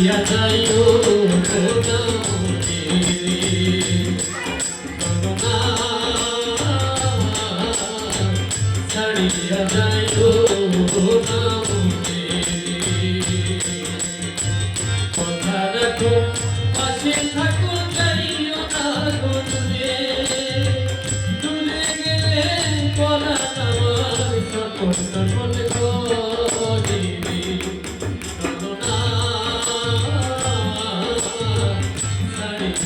দিয়া যাইও খোদা মুখে। ছাড়িয়া যাইও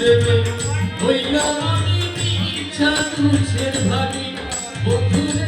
দেবে। হইলাম ইচ্ছা তুষের ভাবি বন্ধুরে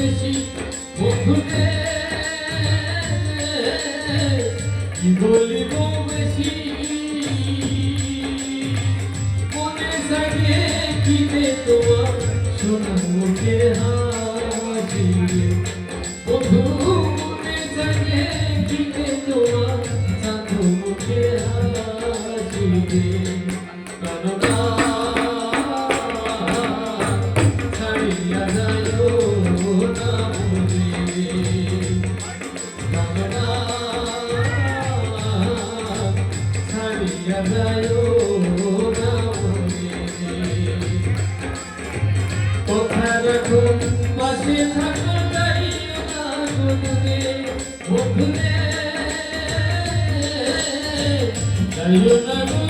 বেশি বন্ধুতে কি বলিব বেশি? মনে জাগে কি রে তোমার সোনা মুখের হাসি। বন্ধু, মনে জাগে কি রে তোমার সাধু মুখের হাসি। পাশে থাকো তাই না তুমি বন্ধুরে তাই না